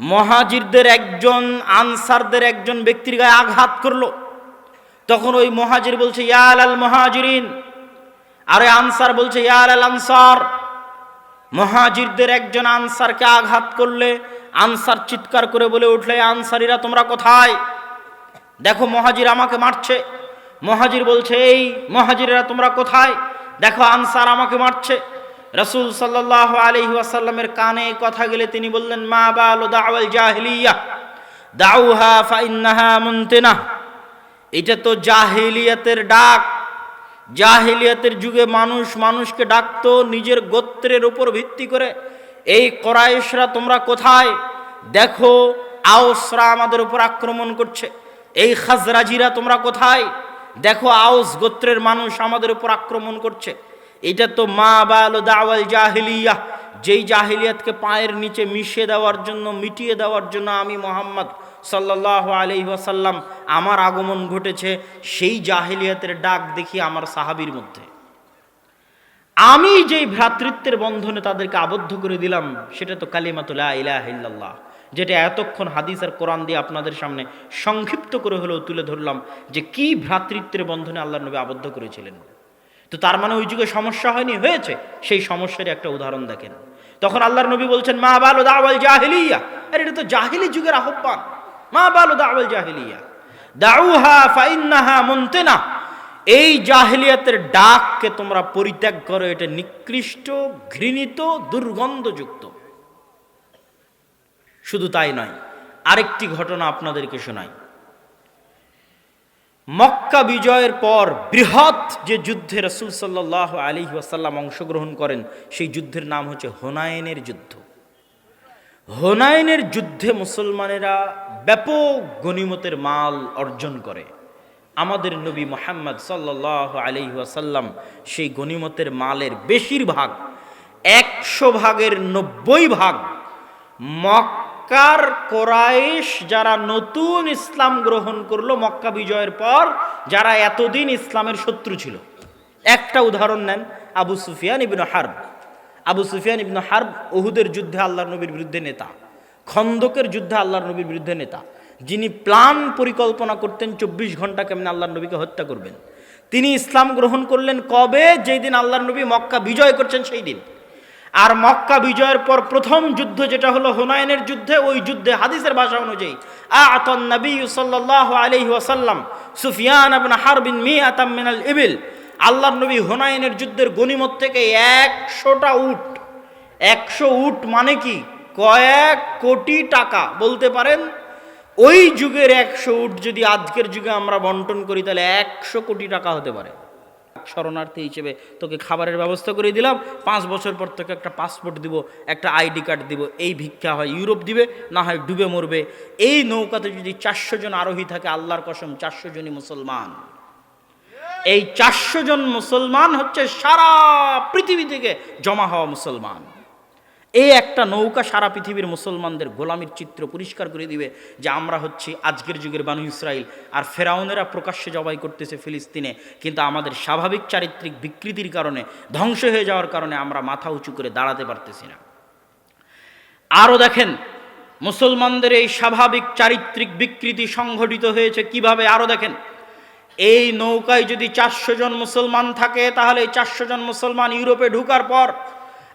মহাজিরদের একজন, আনসারদের একজন ব্যক্তির গায়ে আঘাত করল। তখন ওই মহাজির বলছে ইয়াল আল মহাজিরিন। আরে আনসার বলছে ইয়াল আল আনসার। মহাজিরদের একজন আনসারকে আঘাত করলে, আনসার চিৎকার করে বলে উঠলে, আনসারিরা তোমরা কোথায়? দেখো, মহাজির আমাকে মারছে। মহাজির বলছে, এই মহাজিরেরা তোমরা কোথায়? দেখো, আনসার আমাকে মারছে। রসুল সাল্লাহ আলহি ওয়াসাল্লামের কানে কথা গেলে তিনি বললেন, মা বাল দাওয়াল জাহিলিয়া? দাউহা ফাইন্নাহা মুনতেনা। এটা তো জাহিলিয়াতের ডাক। জাহিলিয়াতের যুগে মানুষ মানুষকে ডাকতো, নিজের গোত্রের উপর ভিত্তি করে। এই করায়েশরা তোমরা কোথায়? দেখো, আওসরা আমাদের উপর আক্রমণ করছে। এই খাজরাজিরা তোমরা কোথায়? দেখো আউস গোত্রের মানুষ আমাদের উপর আক্রমণ করছে। এটা তো মা বাল দাওয়াল জাহিলিয়া, যেই জাহিলিয়াতকে পায়ের নিচে মিশিয়ে দেওয়ার জন্য, মিটিয়ে দেওয়ার জন্য আমি মোহাম্মদ সাল্লাহ আলি ওয়াসাল্লাম আমার আগমন ঘটেছে, সেই জাহিলিয়াতের ডাক দেখি আমার সাহাবির মধ্যে। আমি যেই ভ্রাতৃত্বের বন্ধনে তাদেরকে আবদ্ধ করে দিলাম, সেটা তো কালিমাতুল্লাহ ইলাহ যেটা এতক্ষণ হাদিস আর কোরআন দিয়ে আপনাদের সামনে সংক্ষিপ্ত করে হলেও তুলে ধরলাম যে কি ভ্রাতৃত্বের বন্ধনে আল্লাহ নবী আবদ্ধ করেছিলেন। তো তার মানে ওই যুগে সমস্যা হয়নি, হয়েছে। সেই সমস্যার একটা উদাহরণ দেখেন। তখন আল্লাহর নবী বলছেন, মা বালো দাওয়াল জাহিলিয়া। আরে, এটা তো জাহিলি যুগের আহ্বান। মা বালো দাওয়াল জাহিলিয়া। দাউহা ফাইন্নাহা মুনতেনা। এই জাহিলিয়াতের ডাককে তোমরা পরিত্যাগ করো, এটা নিকৃষ্ট, ঘৃণিত, দুর্গন্ধযুক্ত। শুধু তাই নয়, আরেকটি ঘটনা আপনাদেরকে শোনাই। মক্কা বিজয়ের পর বৃহৎ যে যুদ্ধে রসুল সাল্লাহ আলী ওয়াসাল্লাম অংশগ্রহণ করেন, সেই যুদ্ধের নাম হচ্ছে হোনায়নের যুদ্ধ। হোনায়নের যুদ্ধে মুসলমানেরা ব্যাপক গনিমতের মাল অর্জন করে। আমাদের নবী মোহাম্মদ সাল্লাহ আলি ওয়াসাল্লাম সেই গনিমতের মালের বেশিরভাগ, একশো ভাগের নব্বই ভাগ মক্কার কোরাইশ যারা নতুন ইসলাম গ্রহণ করল মক্কা বিজয়ের পর, যারা এতদিন ইসলামের শত্রু ছিল। একটা উদাহরণ নেন, Abu Sufyan ibn Harb. Abu Sufyan ibn Harb ওহুদের যুদ্ধে আল্লাহ নবীর বিরুদ্ধে নেতা। খন্দকের যুদ্ধে আল্লাহর নবীর বিরুদ্ধে নেতা। যিনি প্লান পরিকল্পনা করতেন চব্বিশ ঘণ্টা কেমনে আল্লাহর নবীকে হত্যা করবেন। তিনি ইসলাম গ্রহণ করলেন কবে? যেই দিন আল্লাহর নবী মক্কা বিজয় করছেন সেই দিন। আর মক্কা বিজয়ের পর প্রথম যুদ্ধ যেটা হলো হুনায়নের যুদ্ধে, ওই যুদ্ধে হাদিসের ভাষা অনুযায়ী আতন নবী সাল্লাহ আলহি ওয়াসাল্লাম সুফিয়ান আবন হারবিন মিয়াতাম মিনাল ইবিল। আল্লাহর নবী হুনায়নের যুদ্ধের গণিমত থেকে একশোটা উট। একশো উট মানে কি? কয়েক কোটি টাকা। বলতে পারেন, ওই যুগের একশো উট যদি আজকের যুগে আমরা বন্টন করি, তাহলে একশো কোটি টাকা হতে পারে। শরণার্থী হিসেবে তোকে খাবারের ব্যবস্থা করে দিলাম। পাঁচ বছর পর তোকে একটা পাসপোর্ট দিব, একটা আইডি কার্ড দিব। এই ভিক্ষা হয়, ইউরোপ দিবে, না হয় ডুবে মরবে। এই নৌকাতে যদি চারশো জন আরোহী থাকে, আল্লাহর কসম, চারশো জনই মুসলমান। এই চারশো জন মুসলমান হচ্ছে সারা পৃথিবী থেকে জমা হওয়া মুসলমান। এই একটা নৌকা সারা পৃথিবীর মুসলমানদের গোলামির চিত্র পরিষ্কার করে দিবে যে আমরা হচ্ছি আজকের যুগের বানু ইসরায়েল আর ফেরাউনেরা প্রকাশ্যে জবাই করতেছে ফিলিস্তিনে। কিন্তু আমাদের স্বাভাবিক চারিত্রিক বিকৃতির কারণে, ধ্বংস হয়ে যাওয়ার কারণে আমরা মাথা উঁচু করে দাঁড়াতে পারতেছি না। আরও দেখেন, মুসলমানদের এই স্বাভাবিক চারিত্রিক বিকৃতি সংঘটিত হয়েছে কীভাবে? আরও দেখেন, এই নৌকায় যদি চারশো জন মুসলমান থাকে, তাহলে এই চারশো জন মুসলমান ইউরোপে ঢুকার পর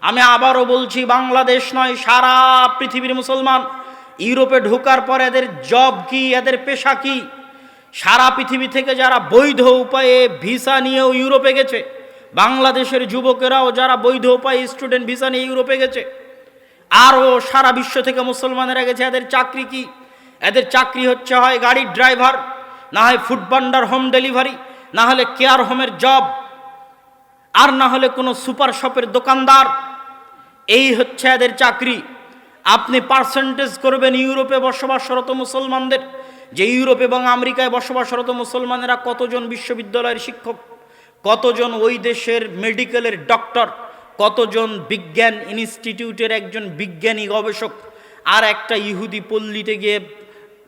আমি আবারও বলছি, বাংলাদেশ নয়, সারা পৃথিবীর মুসলমান। ইউরোপে ঢোকার পর এদের জব কি, এদের পেশা কি? সারা পৃথিবী থেকে যারা বৈধ উপায়ে ভিসা নিয়েও ইউরোপে গেছে, বাংলাদেশের যুবকেরাও যারা বৈধ উপায়ে স্টুডেন্ট ভিসা নিয়ে ইউরোপে গেছে, আরও সারা বিশ্ব থেকে মুসলমানেরা গেছে, এদের চাকরি কি? এদের চাকরি হচ্ছে, হয় গাড়ির ড্রাইভার, না হয় ফুড ভান্ডার, হোম ডেলিভারি, না হলে কেয়ার হোমের জব, আর না হলে কোনো সুপার শপের দোকানদার। এই হচ্ছে এদের চাকরি। আপনি পার্সেন্টেজ করবেন ইউরোপে বসবাসরত মুসলমানদের। যে ইউরোপ এবং আমেরিকায় বসবাসরত মুসলমানেরা কতজন বিশ্ববিদ্যালয়ের শিক্ষক, কতজন ওই দেশের মেডিকেলের ডক্টর, কতজন বিজ্ঞান ইনস্টিটিউটের একজন বিজ্ঞানী গবেষক, আর একটা ইহুদি পল্লিতে গিয়ে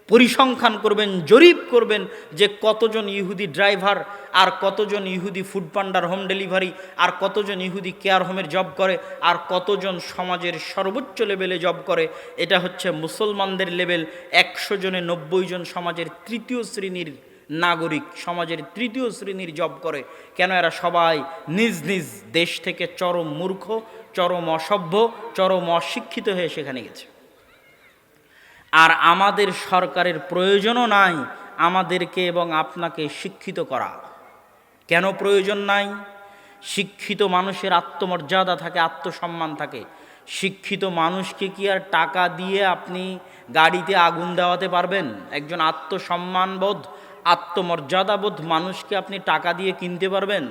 পরিসংখ্যান করবেন, জরিপ করবেন যে কতজন ইহুদি ড্রাইভার আর কতজন ইহুদি ফুড পান্ডার হোম ডেলিভারি আর কতজন ইহুদি কেয়ার হোমের জব করে আর কতজন সমাজের সর্বোচ্চ লেভেলে জব করে। এটা হচ্ছে মুসলমানদের লেভেল। একশো জনে নব্বই জন সমাজের তৃতীয় শ্রেণির নাগরিক সমাজের তৃতীয় শ্রেণির জব করে। কেন এরা সবাই নিজ নিজ দেশ থেকে চরম মূর্খ, চরম অসভ্য, চরম অশিক্ষিত হয়ে সেখানে গেছে? আর আমাদের সরকারের প্রয়োজনও নাই আমাদেরকে এবং আপনাকে শিক্ষিত করা। কেন প্রয়োজন নাই? শিক্ষিত মানুষের আত্মমর্যাদা থাকে, আত্মসম্মান থাকে। শিক্ষিত মানুষকে কি আর টাকা দিয়ে আপনি গাড়িতে আগুন দেওয়াতে পারবেন? একজন আত্মসম্মানবোধ, আত্মমর্যাদাবোধ মানুষকে আপনি টাকা দিয়ে কিনতে পারবেন?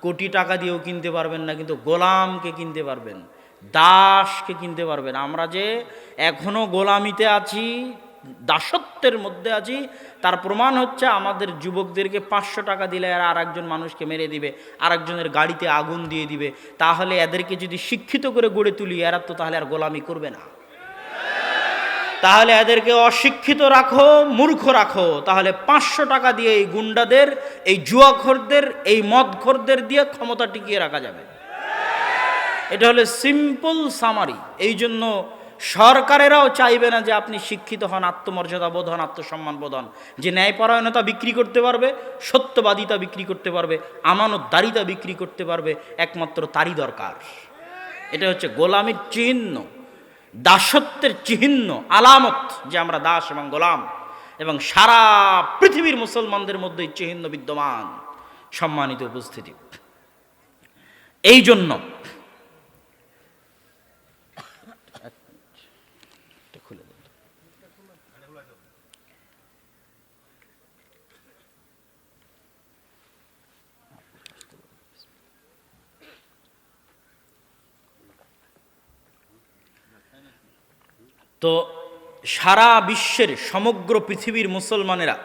কোটি টাকা দিয়েও কিনতে পারবেন না, কিন্তু গোলামকে কিনতে পারবেন। দাসকে কিনতে পারবেন আমরা যে এখনও গোলামিতে আছি, দাসত্বের মধ্যে আছি, তার প্রমাণ হচ্ছে আমাদের যুবকদেরকে পাঁচশো টাকা দিলে আর আরেকজন মানুষকে মেরে দিবে, আরেকজনের গাড়িতে আগুন দিয়ে দিবে। তাহলে এদেরকে যদি শিক্ষিত করে গড়ে তুলি, এরা তো তাহলে আর গোলামি করবে না। তাহলে এদেরকে অশিক্ষিত রাখো, মূর্খ রাখো। তাহলে পাঁচশো টাকা দিয়ে এই গুন্ডাদের, এই জুয়াখোরদের, এই মদখোরদের দিয়ে ক্ষমতা টিকিয়ে রাখা যাবে। এটা হলো সিম্পল সামারি এই জন্য সরকারেরাও চাইবে না যে আপনি শিক্ষিত হন, আত্মমর্যাদা বোধ হন, আত্মসম্মান বোধ হন। যে ন্যায়পরায়ণতা বিক্রি করতে পারবে, সত্যবাদিতা বিক্রি করতে পারবে, আমানতদারিতা বিক্রি করতে পারবে, একমাত্র তারই দরকার। এটা হচ্ছে গোলামের চিহ্ন, দাসত্বের চিহ্ন, আলামত যে আমরা দাস এবং গোলাম এবং সারা পৃথিবীর মুসলমানদের মধ্যে চিহ্ন বিদ্যমান। সম্মানিত উপস্থিতি। এই জন্য খুলে দিন। তো সারা বিশ্বের সমগ্র পৃথিবীর মুসলমানেরা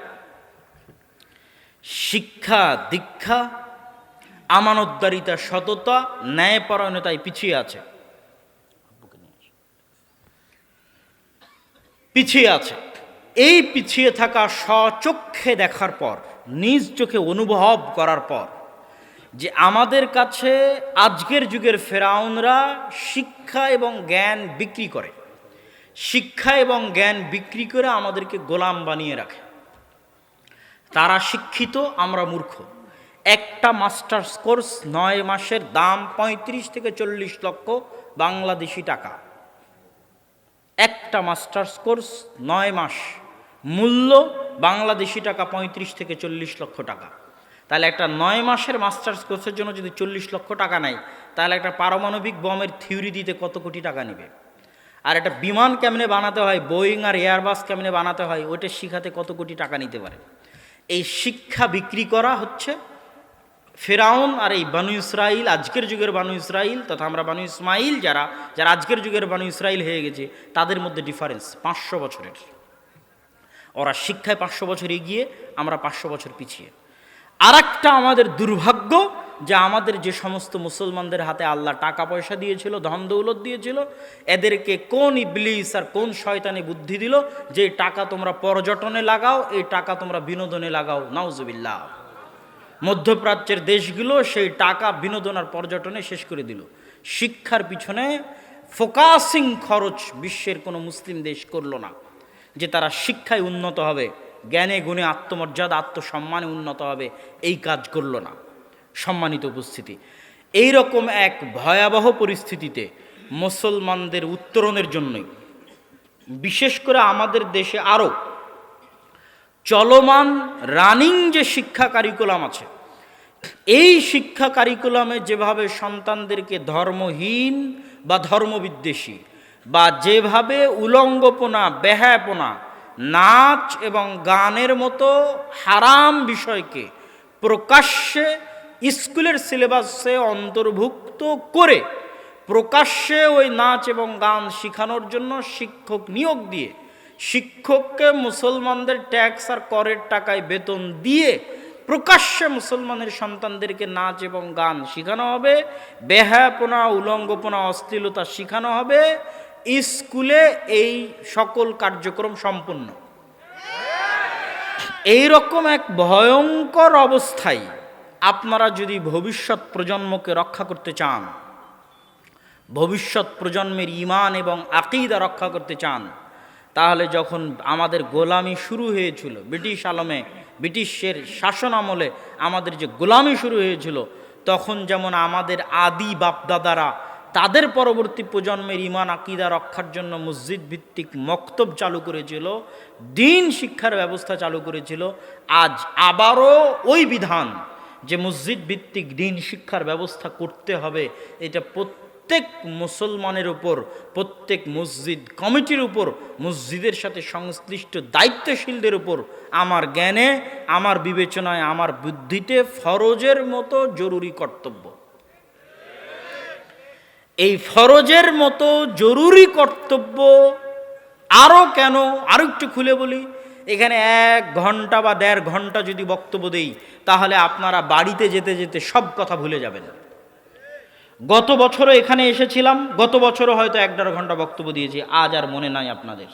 শিক্ষা, দীক্ষা, আমানতদারিতা, সততা, ন্যায়পরায়ণতায় পিছিয়ে আছে। পিছিয়ে আছে। এই পিছিয়ে থাকা স্বচক্ষে দেখার পর, নিজ চোখে অনুভব করার পর, যে আমাদের কাছে আজকের যুগের ফেরাউনরা শিক্ষা এবং জ্ঞান বিক্রি করে। শিক্ষা এবং জ্ঞান বিক্রি করে আমাদেরকে গোলাম বানিয়ে রাখে। তারা শিক্ষিত, আমরা মূর্খ। একটা মাস্টার্স কোর্স নয় মাসের দাম পঁয়ত্রিশ থেকে চল্লিশ লক্ষ বাংলাদেশি টাকা। একটা মাস্টার্স কোর্স নয় মাস মূল্য বাংলাদেশি টাকা পঁয়ত্রিশ থেকে চল্লিশ লক্ষ টাকা। তাহলে একটা নয় মাসের মাস্টার্স কোর্সের জন্য যদি চল্লিশ লক্ষ টাকা নেয়, তাহলে একটা পারমাণবিক বমের থিওরি দিতে কত কোটি টাকা নেবে? আর একটা বিমান কেমনে বানাতে হয় বোয়িং আর এয়ারবাস কেমনে বানাতে হয়, ওইটা শিখাতে কত কোটি টাকা নিতে পারে? এই শিক্ষা বিক্রি করা হচ্ছে ফেরাউন আর এই বানু ইসরাইল, আজকের যুগের বানু ইসরাইল, তথা আমরা বানু ইসমাইল যারা যারা আজকের যুগের বানু ইসরাইল হয়ে গেছে, তাদের মধ্যে ডিফারেন্স পাঁচশো বছরের। ওরা শিক্ষায় পাঁচশো বছর এগিয়ে, আমরা পাঁচশো বছর পিছিয়ে। আর একটা আমাদের দুর্ভাগ্য যে আমাদের যে সমস্ত মুসলমানদের হাতে আল্লাহ টাকা পয়সা দিয়েছিল ধন দৌলত দিয়েছিল, এদেরকে কোন ইবলিস আর কোন শয়তানে বুদ্ধি দিল যে টাকা তোমরা পর্যটনে লাগাও, এই টাকা তোমরা বিনোদনে লাগাও। নাউজুবিল্লাহ। মধ্যপ্রাচ্যের দেশগুলো সেই টাকা বিনোদন আর পর্যটনে শেষ করে দিল। শিক্ষার পিছনে ফোকাসিং খরচ বিশ্বের কোনো মুসলিম দেশ করল না। যে তারা শিক্ষায় উন্নত হবে, জ্ঞানে গুণে আত্মমর্যাদা, আত্মসম্মানে উন্নত হবে, এই কাজ করল না। সম্মানিত উপস্থিতি এই রকম এক ভয়াবহ পরিস্থিতিতে মুসলমানদের উত্তরণের জন্যই, বিশেষ করে আমাদের দেশে আরও চলমান রানিং যে শিক্ষা কারিকুলাম আছে, এই শিক্ষা কারিকুলামে যেভাবে সন্তানদেরকে ধর্মহীন বা ধর্মবিদ্বেষী বা যেভাবে উলঙ্গপনা, বেহায়াপনা, নাচ এবং গানের মতো হারাম বিষয়কে প্রকাশ্যে স্কুলের সিলেবাসে অন্তর্ভুক্ত করে প্রকাশ্যে ওই নাচ এবং গান শেখানোর জন্য শিক্ষক নিয়োগ দিয়ে শিক্ষককে মুসলমানদের ট্যাক্স আর করের টাকায় বেতন দিয়ে প্রকাশ্যে মুসলমানের সন্তানদেরকে নাচ এবং গান শেখানো হবে, বেহায়াপনা, উলঙ্গপনা, অশ্লীলতা শেখানো হবে স্কুলে এই সকল কার্যক্রম সম্পূর্ণ। এই রকম এক ভয়ঙ্কর অবস্থায় আপনারা যদি ভবিষ্যৎ প্রজন্মকে রক্ষা করতে চান, ভবিষ্যৎ প্রজন্মের ইমান এবং আকিদা রক্ষা করতে চান, তাহলে যখন আমাদের গোলামি শুরু হয়েছিল, ব্রিটিশ আলমে, ব্রিটিশের শাসন আমলে আমাদের যে গোলামি শুরু হয়েছিল, তখন যেমন আমাদের আদি বাপদাদারা তাদের পরবর্তী প্রজন্মের ইমান আকিদা রক্ষার জন্য মসজিদ ভিত্তিক মক্তব চালু করেছিল, দিন শিক্ষার ব্যবস্থা চালু করেছিল। আজ আবারও ওই বিধান যে মসজিদ ভিত্তিক দিন শিক্ষার ব্যবস্থা করতে হবে, এটা প্রত্যেক মুসলমানের উপর, প্রত্যেক মসজিদ কমিটির উপর, মসজিদের সাথে সংশ্লিষ্ট দায়িত্বশীলদের উপর আমার জ্ঞানে, আমার বিবেচনায়, আমার বুদ্ধিতে ফরজের মতো জরুরি কর্তব্য। এই ফরজের মতো জরুরি কর্তব্য আরও কেন? আরও একটু খুলে বলি। এখানে এক ঘণ্টা বা দেড় ঘণ্টা যদি বক্তব্য দেই, তাহলে আপনারা বাড়িতে যেতে যেতে সব কথা ভুলে যাবেন। গত বছরও এখানে এসেছিলাম, গত বছরও হয়তো এক দেড় ঘণ্টা বক্তব্য দিয়েছি, আজ আর মনে নাই আপনাদের।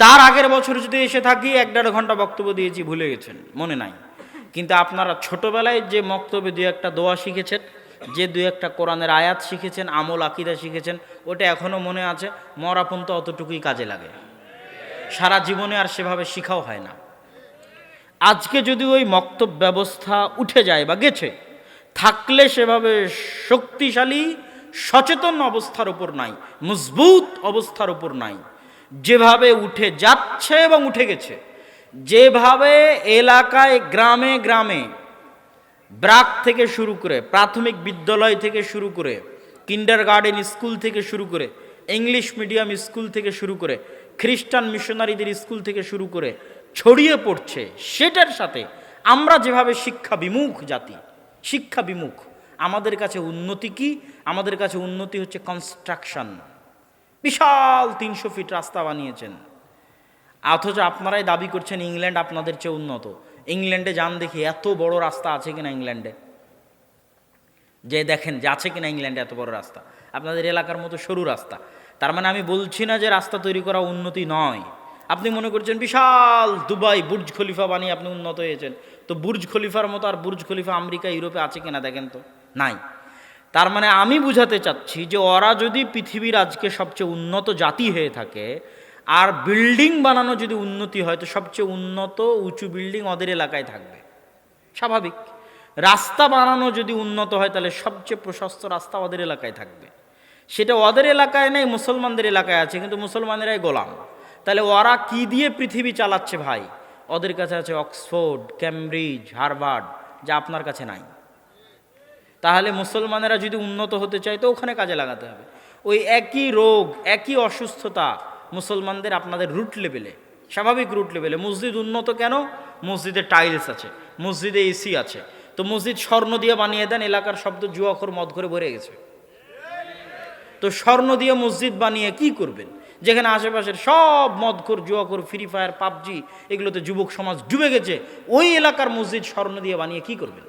তার আগের বছর যদি এসে থাকি, এক দেড় ঘণ্টা বক্তব্য দিয়েছি, ভুলে গেছেন, মনে নাই। কিন্তু আপনারা ছোটবেলায় যে বক্তব্যে দু একটা দোয়া শিখেছেন যে দু একটা কোরআনের আয়াত শিখেছেন, আমল, আকিদা শিখেছেন, ওটা এখনও মনে আছে মরাপন তো অতটুকুই কাজে লাগে। সারা জীবনে আর সেভাবে শিখাও হয় না। আজকে যদি ওই মক্তব ব্যবস্থা উঠে যায় বা গেছে, থাকলে সেভাবে শক্তিশালী, সচেতন অবস্থার উপর নাই, মজবুত অবস্থার উপর নাই। যেভাবে উঠে যাচ্ছে এবং উঠে গেছে, যেভাবে এলাকায়, গ্রামে গ্রামে ব্রাক থেকে শুরু করে, প্রাথমিক বিদ্যালয় থেকে শুরু করে কিন্ডার গার্ডেন স্কুল থেকে শুরু করে ইংলিশ মিডিয়াম স্কুল থেকে শুরু করে খ্রিস্টান মিশনারিদের স্কুল থেকে শুরু করে, ছড়িয়ে পড়ছে। সেটার সাথে আমরা যেভাবে শিক্ষা বিমুখ জাতি, শিক্ষা বিমুখ, আমাদের কাছে উন্নতি কি? আমাদের কাছে উন্নতি হচ্ছে কনস্ট্রাকশন বিশাল তিনশো ফিট রাস্তা বানিয়েছেন। অথচ আপনারাই দাবি করছেন, ইংল্যান্ড আপনাদের চেয়ে উন্নত। ইংল্যান্ডে যান দেখি, এত বড় রাস্তা আছে কিনা ইংল্যান্ডে? যে দেখেন, যে আছে কিনা ইংল্যান্ডে এত বড় রাস্তা। আপনাদের এলাকার মতো সরু রাস্তা। তার মানে আমি বলছি না যে রাস্তা তৈরি করা উন্নতি নয়। আপনি মনে করছেন বিশাল দুবাই বুর্জ খলিফা বানিয়ে আপনি উন্নত হয়েছেন। তো বুর্জ খলিফার মতো আর বুর্জ খলিফা আমেরিকা, ইউরোপে আছে কিনা দেখেন তো? নাই। তার মানে আমি বুঝাতে চাচ্ছি যে ওরা যদি পৃথিবীর আজকে সবচেয়ে উন্নত জাতি হয়ে থাকে আর বিল্ডিং বানানো যদি উন্নতি হয়, তো সবচেয়ে উন্নত উঁচু বিল্ডিং ওদের এলাকায় থাকবে। স্বাভাবিক। রাস্তা বানানো যদি উন্নত হয়, তাহলে সবচেয়ে প্রশস্ত রাস্তা ওদের এলাকায় থাকবে। সেটা ওদের এলাকায় নেই, মুসলমানদের এলাকায় আছে, কিন্তু মুসলমানেরাই গোলাম। তাহলে ওরা কি দিয়ে পৃথিবী চালাচ্ছে ভাই? ওদের কাছে আছে অক্সফোর্ড ক্যামব্রিজ হারভার্ড, যা আপনার কাছে নাই। তাহলে মুসলমানেরা যদি উন্নত হতে চায়, তো ওখানে কাজে লাগাতে হবে। ওই একই রোগ, একই অসুস্থতা মুসলমানদের আপনাদের রুট লেভেলে স্বাভাবিক রুট লেভেলে মসজিদ উন্নত কেন? মসজিদে টাইলস আছে, মসজিদে এসি আছে। তো মসজিদ স্বর্ণ দিয়ে বানিয়ে দেন, এলাকার শব্দ জুয়াখর মদ করে ভরে গেছে। তো স্বর্ণ দিয়ে মসজিদ বানিয়ে কি করবেন? যেখানে আশেপাশের সব মদখোর, জুয়াখোর ফ্রি ফায়ার পাবজি, এগুলোতে যুবক সমাজ ডুবে গেছে, ওই এলাকার মসজিদ স্বর্ণ দিয়ে বানিয়ে কি করবেন?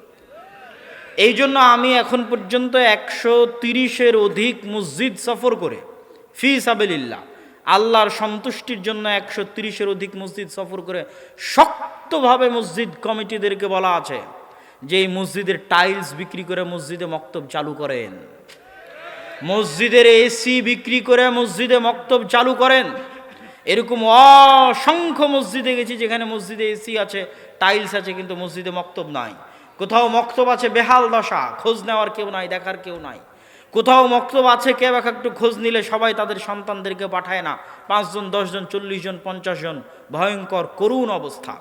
এই জন্য আমি এখন পর্যন্ত একশো তিরিশের অধিক মসজিদ সফর করে, ফি সাবেলিল্লাহ আল্লাহর সন্তুষ্টির জন্য একশো তিরিশের অধিক মসজিদ সফর করে শক্তভাবে মসজিদ কমিটিদেরকে বলা আছে যে এই মসজিদের টাইলস বিক্রি করে মসজিদে মক্তব চালু করেন। মসজিদের এসি বিক্রি করে মসজিদে মক্তব চালু করেন। এরকম অসংখ্য মসজিদে গেছি যেখানে মসজিদে এসি আছে, টাইলস আছে, কিন্তু মসজিদে মক্তব নাই। কোথাও মক্তব আছে, বেহাল দশা। খোঁজ নেওয়ার কেউ নাই, দেখার কেউ নাই। কোথাও মক্তব আছে কেউ এক একটু খোঁজ নিলে সবাই তাদের সন্তানদেরকে পাঠায় না। পাঁচজন, দশজন চল্লিশ জন পঞ্চাশ জন ভয়ঙ্কর, করুণ অবস্থা।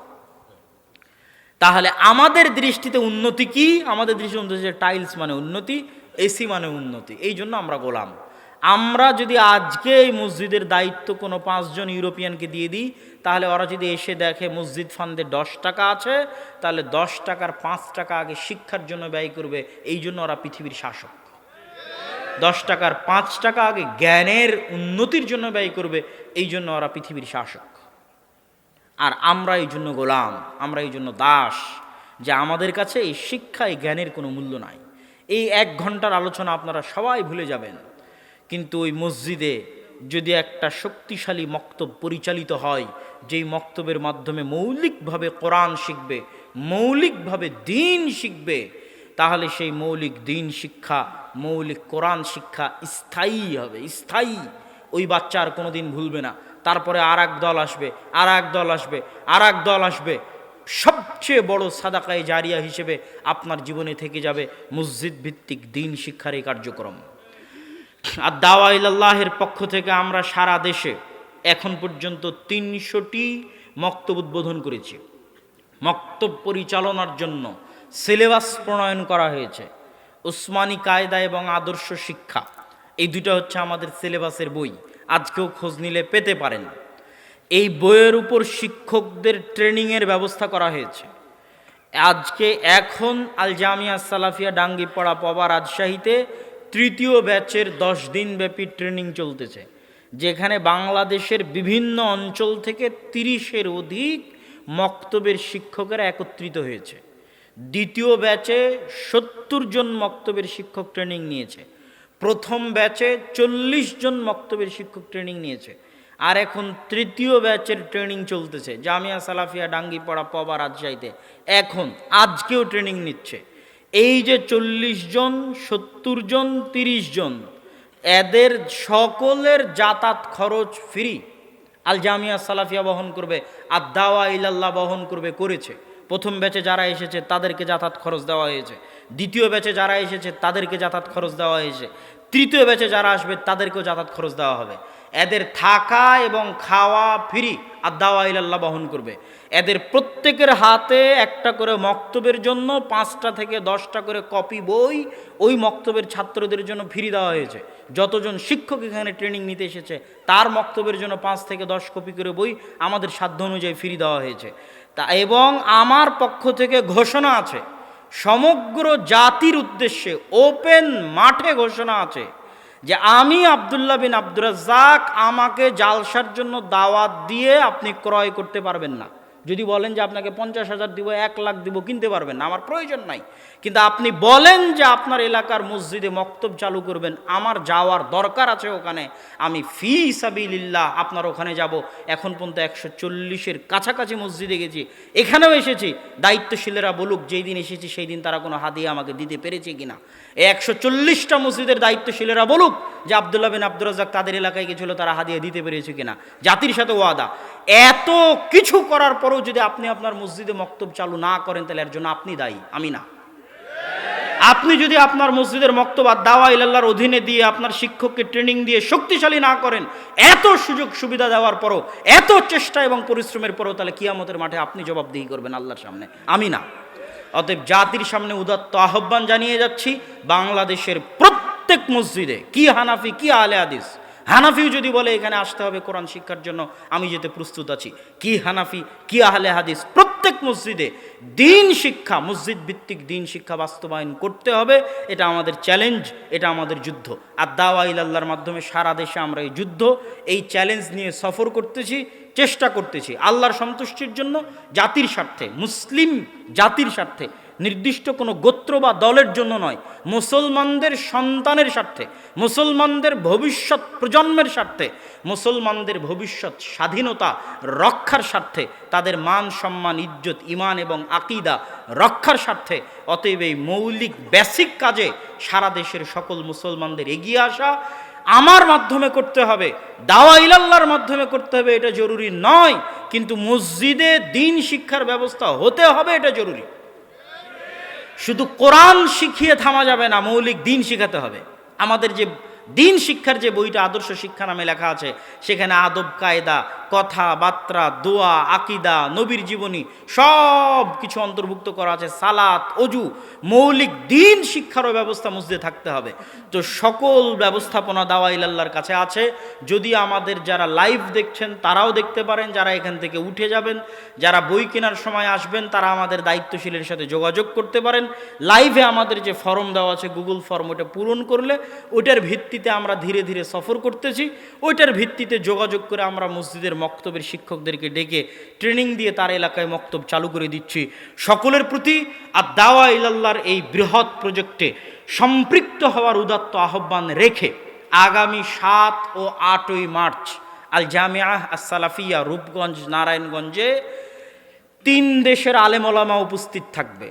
তাহলে আমাদের দৃষ্টিতে উন্নতি কি? আমাদের দৃষ্টিতে উন্নতি টাইলস মানে উন্নতি, এসি মানে উন্নতি। এই জন্য আমরা গোলাম। আমরা যদি আজকে এই মসজিদের দায়িত্ব কোনো পাঁচজন ইউরোপিয়ানকে দিয়ে দিই, তাহলে ওরা যদি এসে দেখে মসজিদ ফান্ডে দশ টাকা আছে, তাহলে দশ টাকার পাঁচ টাকা আগে শিক্ষার জন্য ব্যয় করবে, এই জন্য ওরা পৃথিবীর শাসক। দশ টাকার পাঁচ টাকা আগে জ্ঞানের উন্নতির জন্য ব্যয় করবে, এই জন্য ওরা পৃথিবীর শাসক। আর আমরা এই জন্য গোলাম, আমরা এই জন্য দাস, যে আমাদের কাছে এই শিক্ষা এই জ্ঞানের কোনো মূল্য নাই। এই এক ঘণ্টার আলোচনা আপনারা সবাই ভুলে যাবেন। কিন্তু ওই মসজিদে যদি একটা শক্তিশালী মক্তব পরিচালিত হয়, যেই মক্তবের মাধ্যমে মৌলিকভাবে কোরআন শিখবে, মৌলিকভাবে দিন শিখবে তাহলে সেই মৌলিক দিন শিক্ষা, মৌলিক কোরআন শিক্ষা স্থায়ী হবে, স্থায়ী। ওই বাচ্চা আর কোনো দিন ভুলবে না। তারপরে আর এক দল আসবে আর এক দল আসবে আর এক দল আসবে। সবচেয়ে বড় সাদাকায় জারিয়া হিসেবে আপনার জীবনে থেকে যাবে মসজিদ ভিত্তিক দিন শিক্ষার এই কার্যক্রম। আর দাওয়া ইল্লাহের পক্ষ থেকে আমরা সারা দেশে এখন পর্যন্ত তিনশোটি মক্তব উদ্বোধন করেছি। মক্তব পরিচালনার জন্য সিলেবাস প্রণয়ন করা হয়েছে। উসমানী কায়দা এবং আদর্শ শিক্ষা। এই দুটো হচ্ছে আমাদের সিলেবাসের বই। আজকেও খোঁজ নিলে পেতে পারেন। এই বইয়ের উপর শিক্ষকদের ট্রেনিংয়ের ব্যবস্থা করা হয়েছে। আজকে এখন আল জামিয়া সালাফিয়া ডাঙ্গিপাড়া পবা রাজশাহীতে তৃতীয় ব্যাচের দশ দিন ব্যাপী ট্রেনিং চলতেছে, যেখানে বাংলাদেশের বিভিন্ন অঞ্চল থেকে তিরিশের অধিক মক্তবের শিক্ষকেরা একত্রিত হয়েছে। দ্বিতীয় ব্যাচে সত্তর জন মক্তবের শিক্ষক ট্রেনিং নিয়েছে। প্রথম ব্যাচে চল্লিশ জন মক্তবের শিক্ষক ট্রেনিং নিয়েছে। আর এখন তৃতীয় ব্যাচের ট্রেনিং চলতেছে। জামিয়া সালাফিয়া ডাঙ্গি ডাঙ্গিপাড়া, পবা, রাজশাহীতে। এখন আজকেও ট্রেনিং নিচ্ছে। এই যে চল্লিশ জন, সত্তর জন, তিরিশ জন, এদের সকলের যাতায়াত খরচ ফ্রি আল জামিয়া সালাফিয়া বহন করবে আর দাওয়া ইলাল্লাহ বহন করবে, করেছে। প্রথম ব্যাচে যারা এসেছে, তাদেরকে যাতায়াত খরচ দেওয়া হয়েছে। দ্বিতীয় ব্যাচে যারা এসেছে, তাদেরকে যাতায়াত খরচ দেওয়া হয়েছে। তৃতীয় ব্যাচে যারা আসবে, তাদেরকেও যাতায়াত খরচ দেওয়া হবে। এদের থাকা এবং খাওয়া ফ্রি, আর দাওয়া ইলাল্লাহ বহন করবে। এদের প্রত্যেকের হাতে একটা করে মক্তবের জন্য, পাঁচটা থেকে দশটা করে কপি বই, ওই মক্তবের ছাত্রদের জন্য ফ্রি দেওয়া হয়েছে। যতজন শিক্ষক এখানে ট্রেনিং নিতে এসেছে, তার মক্তবের জন্য পাঁচ থেকে দশ কপি করে বই আমাদের সাধ্য অনুযায়ী ফ্রি দেওয়া হয়েছে। তা এবং আমার পক্ষ থেকে ঘোষণা আছে, সমগ্র জাতির উদ্দেশ্যে ওপেন মাঠে ঘোষণা আছে যে আমি আবদুল্লাহ বিন আব্দুর রাজ্জাক আমাকে জালসার জন্য দাওয়াত দিয়ে আপনি ক্রয় করতে পারবেন না। যদি বলেন যে আপনাকে পঞ্চাশ হাজার দিব, এক লাখ দিব, কিনতে পারবেন না, আমার প্রয়োজন নাই। কিন্তু আপনি বলেন যে আপনার এলাকার মসজিদে মক্তব চালু করবেন, আমার যাওয়ার দরকার আছে ওখানে, আমি ফি সাবিল্লাহ আপনার ওখানে যাব। এখন পর্যন্ত একশো চল্লিশের কাছাকাছি মসজিদে গেছি, এখানেও এসেছি। দায়িত্বশীলেরা বলুক, যেই দিন এসেছি, সেই দিন তারা কোনো হাদিয়া আমাকে দিতে পেরেছে কিনা। এই একশো চল্লিশটা মসজিদের দায়িত্বশীলেরা বলুক যে আবদুল্লাহ বিন আব্দুর রাজাক তাদের এলাকায় গেছিল, তারা হাদিয়া দিতে পেরেছে কিনা। জাতির সাথে ওয়াদা। এত কিছু করার পরেও যদি আপনি আপনার মসজিদে মক্তব চালু না করেন, তাহলে এর জন্য আপনি দায়ী। আমি না। আপনি যদি আপনার মসজিদের মক্তবা দাওয়া ইলাল্লাহর অধীনে দিয়ে আপনার শিক্ষককে ট্রেনিং দিয়ে শক্তিশালী না করেন, এত সুযোগ সুবিধা দেওয়ার পরও, এত চেষ্টা এবং পরিশ্রমের পরও, তাহলে কিয়ামতের মাঠে আপনি জবাবদিহি করবেন আল্লাহর সামনে। আমি না। অতএব জাতির সামনে উদাত্ত আহ্বান জানিয়ে যাচ্ছি, বাংলাদেশের প্রত্যেক মসজিদে, কি হানাফি, কি আলে হাদিস হানাফিও যদি বলে, এখানে আসতে হবে কোরআন শিক্ষার জন্য, আমি যেতে প্রস্তুত আছি। কি হানাফি, কি আহলে হাদিস? প্রত্যেক মসজিদে দিন শিক্ষা, মসজিদ ভিত্তিক দিন শিক্ষা বাস্তবায়ন করতে হবে। এটা আমাদের চ্যালেঞ্জ, এটা আমাদের যুদ্ধ। আর দাওয়া ইলাল্লাহর মাধ্যমে সারা দেশে আমরা এই যুদ্ধ, এই চ্যালেঞ্জ নিয়ে সফর করতেছি, চেষ্টা করতেছি। আল্লাহর সন্তুষ্টির জন্য জাতির স্বার্থে, মুসলিম জাতির স্বার্থে নির্দিষ্ট কোনো গোত্র বা দলের জন্য নয়। মুসলমানদের সন্তানের স্বার্থে, মুসলমানদের ভবিষ্যৎ প্রজন্মের স্বার্থে, মুসলমানদের ভবিষ্যৎ স্বাধীনতা রক্ষার স্বার্থে, তাদের মান সম্মান, ইজ্জত, ইমান এবং আকিদা রক্ষার স্বার্থে, অতএব এই মৌলিক বেসিক কাজে সারা দেশের সকল মুসলমানদের এগিয়ে আসা আমার মাধ্যমে করতে হবে। দাওয়া ইলাল্লাহর মাধ্যমে করতে হবে, এটা জরুরি নয়। কিন্তু মসজিদে দিন শিক্ষার ব্যবস্থা হতে হবে, এটা জরুরি। শুধু কোরআন শিখিয়ে থামা যাবে না মৌলিক দিন শিখাতে হবে। আমাদের যে দিন শিক্ষার যে বইটা আদর্শ শিক্ষা নামে লেখা আছে, সেখানে আদব, কায়দা, কথাবার্তা, দোয়া, আকিদা, নবীর জীবনী, সব কিছু অন্তর্ভুক্ত করা আছে, সালাত, অজু, মৌলিক দিন শিক্ষারও ব্যবস্থা মসজিদে থাকতে হবে। তো সকল ব্যবস্থাপনা দাওয়া ইলাল্লার কাছে আছে। যদি আমাদের যারা লাইভ দেখছেন, তারাও দেখতে পারেন, যারা এখান থেকে উঠে যাবেন, যারা বই কেনার সময় আসবেন, তারা আমাদের দায়িত্বশীলের সাথে যোগাযোগ করতে পারেন। লাইভে আমাদের যে ফর্ম দেওয়া আছে, গুগল ফর্ম, ওটা পূরণ করলে ওইটার ভিত্তিতে আমরা ধীরে ধীরে সফর করতেছি। ওইটার ভিত্তিতে যোগাযোগ করে আমরা মসজিদের মক্তবের শিক্ষকদেরকে ডেকে ট্রেনিং দিয়ে তার এলাকায় মক্তব চালু করে দিচ্ছি। সকলের প্রতি আর দাওয়া ইলাল্লাহর এই বৃহৎ প্রজেক্টে সম্পৃক্ত হওয়ার উদাত্ত আহ্বান রেখে আগামী সাত ও আটই মার্চ আল জামিয়া সালাফিয়া রূপগঞ্জ, নারায়ণগঞ্জে তিন দেশের আলেমলামা উপস্থিত থাকবে।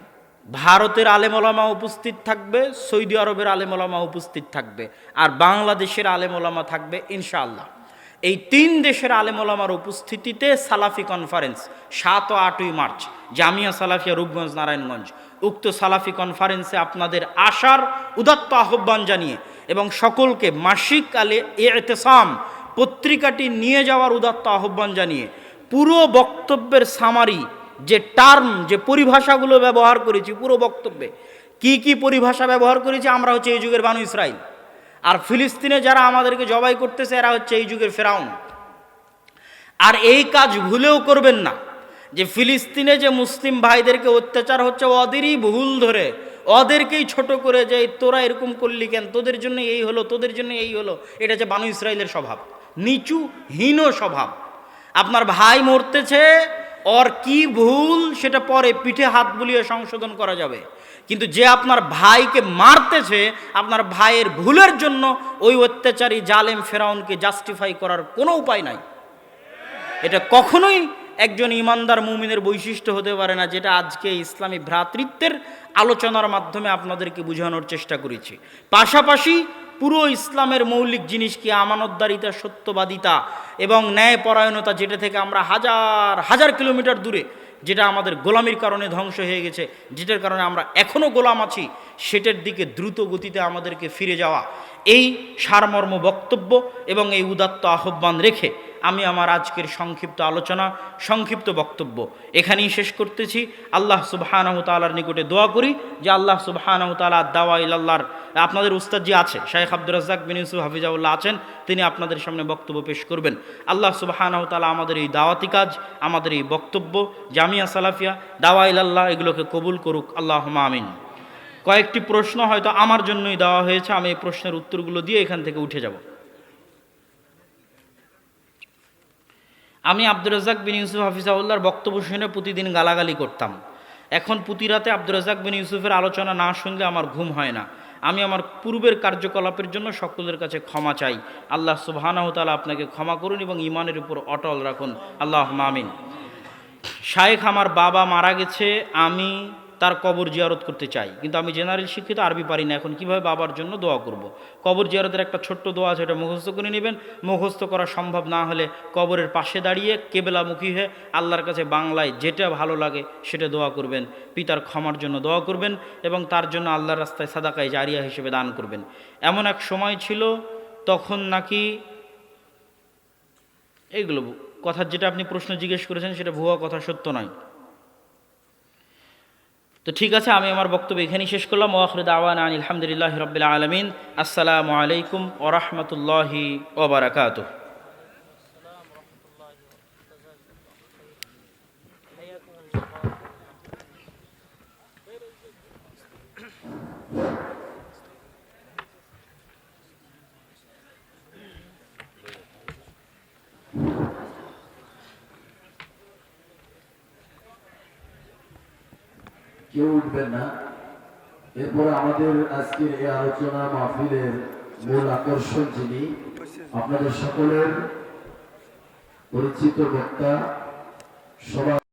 ভারতের আলেমলামা উপস্থিত থাকবে, সৌদি আরবের আলেমলামা উপস্থিত থাকবে, আর বাংলাদেশের আলেমলামা থাকবে, ইনশাআল্লাহ। এই তিন দেশের আলেমলামার উপস্থিতিতে সালাফি কনফারেন্স সাত ও আটই মার্চ, জামিয়া সালাফিয়া রূপগঞ্জ নারায়ণগঞ্জ। উক্ত সালাফি কনফারেন্সে আপনাদের আসার উদাত্ত আহ্বান জানিয়ে এবং সকলকে মাসিক আলে এতেসাম পত্রিকাটি নিয়ে যাওয়ার উদাত্ত আহ্বান জানিয়ে পুরো বক্তব্যের সামারি যে টার্ম, যে পরিভাষাগুলো ব্যবহার করেছি, পুরো বক্তব্যে, কি কি পরিভাষা ব্যবহার করেছি, আমরা হচ্ছে এই যুগের বানু ইসরায়েল আর ফিলিস্তিনে যারা আমাদেরকে জবাই করতেছে, এরা হচ্ছে এই যুগের ফেরাউন। আর এই কাজ ভুলেও করবেন না, যে ফিলিস্তিনে যে মুসলিম ভাইদেরকে অত্যাচার হচ্ছে, ওদেরই ভুল ধরে, ওদেরকেই ছোট করে যে তোরা এরকম করলি কেন, তোদের জন্য এই হলো, তোদের জন্য এই হলো, এটা যে বানু ইসরায়েলের স্বভাব। নিচু, হীন স্বভাব। আপনার ভাই মরতেছে ওর কি ভুল সেটা পরে পিঠে হাত বুলিয়ে সংশোধন করা যাবে। কিন্তু যে আপনার ভাইকে মারতেছে, আপনার ভাইয়ের ভুলের জন্য ওই অত্যাচারী জালেম ফেরাউনকে জাস্টিফাই করার কোনো উপায় নাই। এটা কখনোই একজন ইমানদার মুমিনের বৈশিষ্ট্য হতে পারে না, যেটা আজকে ইসলামী ভ্রাতৃত্বের আলোচনার মাধ্যমে আপনাদেরকে বোঝানোর চেষ্টা করেছি। পাশাপাশি পুরো ইসলামের মৌলিক জিনিস কি? আমানতদারিতা, সত্যবাদিতা এবং ন্যায়পরায়ণতা যেটা থেকে আমরা হাজার হাজার কিলোমিটার দূরে, যেটা আমাদের গোলামির কারণে ধ্বংস হয়ে গেছে, যেটার কারণে আমরা এখনও গোলাম আছি, সেটার দিকে দ্রুত গতিতে আমাদেরকে ফিরে যাওয়া। এই সারমর্ম বক্তব্য এবং এই উদাত্ত আহ্বান রেখে আমি আমার আজকের সংক্ষিপ্ত আলোচনা, সংক্ষিপ্ত বক্তব্য এখানেই শেষ করতেছি। আল্লাহ সুবহানাহু তালার নিকটে দোয়া করি যে আল্লাহ সুবহানাহু তাআলা দাওয়া ইলাল্লাহর, আপনাদের উস্তাদ জি আছে শাহেখ আব্দুর রাজ্জাক বিন ইউসুফ হাফিজাউল্লাহ আছেন, তিনি আপনাদের সামনে বক্তব্য পেশ করবেন। আল্লাহ সুবহানাহু তালা আমাদের এই দাওয়াতি কাজ, আমাদের এই বক্তব্য, জামিয়া সালাফিয়া, দাওয়া ইলাল্লাহ এগুলোকে কবুল করুক আল্লাহ আমিন। কয়েকটি প্রশ্ন হয়তো আমার জন্যই দেওয়া হয়েছে, আমি এই প্রশ্নের উত্তরগুলো দিয়ে এখান থেকে উঠে যাব। আমি আব্দুর রাজাক বিন ইউসুফ হাফিজাউল্লাহর বক্তব্য শুনে প্রতিদিন গালাগালি করতাম। এখন প্রতি রাতে আব্দুর রাজাক বিন ইউসুফের আলোচনা না শুনলে আমার ঘুম হয় না। আমি আমার পূর্বের কার্যকলাপের জন্য সকলের কাছে ক্ষমা চাই। আল্লাহ সুবাহানাহ তালা আপনাকে ক্ষমা করুন এবং ইমানের উপর অটল রাখুন। আল্লাহ মামিন শায়েখ আমার বাবা মারা গেছে, আমি তার কবর জিয়ারত করতে চাই। কিন্তু আমি জেনারেল শিক্ষিত, আরবি পারি না। এখন কীভাবে বাবার জন্য দোয়া করব। কবর জিয়ারতের একটা ছোট্ট দোয়া আছে ওটা মুখস্থ করে নেবেন। মুখস্থ করা সম্ভব না হলে কবরের পাশে দাঁড়িয়ে কেবেলামুখী হয়ে আল্লাহর কাছে বাংলায় যেটা ভালো লাগে সেটা দোয়া করবেন। পিতার ক্ষমার জন্য দোয়া করবেন এবং তার জন্য আল্লাহর রাস্তায় সাদাকায় জারিয়া হিসেবে দান করবেন। এমন এক সময় ছিল, তখন নাকি এইগুলো কথা যেটা আপনি প্রশ্ন জিজ্ঞেস করেছেন সেটা ভুয়া কথা, সত্য নয়। তো ঠিক আছে, আমি আমার বক্তব্য এখানেই শেষ করলাম। ওয়াহরুদ আওয়ান আলহামদুলিল্লাহ রবিল আলমিন। আসসালামু আলাইকুম ওরহমতুল্লাহি ওবরাকাত কেউ উঠবেন না। এরপরে আমাদের আজকের এই আলোচনা মাহফিলের মূল আকর্ষণ যিনি, আপনাদের সকলের পরিচিত বক্তা সবাই